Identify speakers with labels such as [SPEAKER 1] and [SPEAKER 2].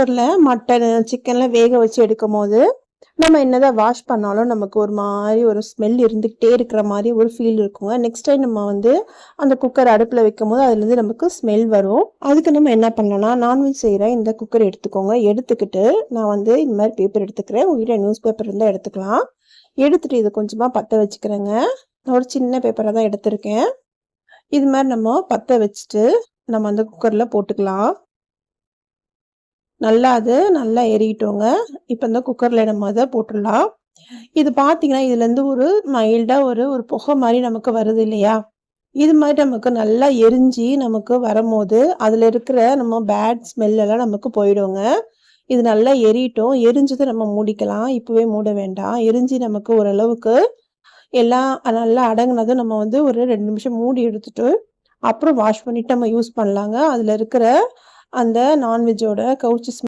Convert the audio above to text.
[SPEAKER 1] குக்கரில் மட்டன் சிக்கன்லாம் வேக வச்சு எடுக்கும் போது நம்ம என்னதான் வாஷ் பண்ணாலும் நமக்கு ஒரு மாதிரி ஒரு ஸ்மெல் இருந்துக்கிட்டே இருக்கிற மாதிரி ஒரு ஃபீல் இருக்குங்க நெக்ஸ்ட் டைம் நம்ம வந்து அந்த குக்கர் அடுப்பில் வைக்கும் போது அதுலேருந்து நமக்கு ஸ்மெல் வரும். அதுக்கு நம்ம என்ன பண்ணலாம்னா நான்வெஜ் செய்கிற இந்த குக்கர் எடுத்துக்கோங்க. எடுத்துக்கிட்டு நான் வந்து இந்த மாதிரி பேப்பர் எடுத்துக்கிறேன். உங்ககிட்ட நியூஸ் பேப்பர் இருந்தால் எடுத்துக்கலாம். எடுத்துகிட்டு இதை கொஞ்சமாக பற்ற வச்சுக்கிறேங்க. நான் ஒரு சின்ன பேப்பரை தான் எடுத்திருக்கேன். இது மாதிரி நம்ம பற்ற வச்சுட்டு நம்ம அந்த குக்கரில் போட்டுக்கலாம். நல்லா அது நல்லா எரியிட்டோங்க. இப்போ இந்த குக்கரில் நம்ம அதை போட்டுடலாம். இது பார்த்தீங்கன்னா இதுலேருந்து ஒரு மைல்டாக ஒரு ஒரு புகை மாதிரி நமக்கு வருது இல்லையா? இது மாதிரி நமக்கு நல்லா எரிஞ்சு நமக்கு வரும்போது அதில் இருக்கிற நம்ம பேட் ஸ்மெல்லாம் நமக்கு போயிடுங்க. இது நல்லா எரியட்டும். எரிஞ்சதை நம்ம மூடிக்கலாம். இப்போவே மூட வேண்டாம். எரிஞ்சு நமக்கு ஓரளவுக்கு எல்லாம் நல்லா அடங்கினதும் நம்ம வந்து ஒரு ரெண்டு நிமிஷம் மூடி எடுத்துட்டு அப்புறம் வாஷ் பண்ணிட்டு நம்ம யூஸ் பண்ணலாங்க. அதில் இருக்கிற அந்த நான்வெஜ்ஜோட கவுச்சி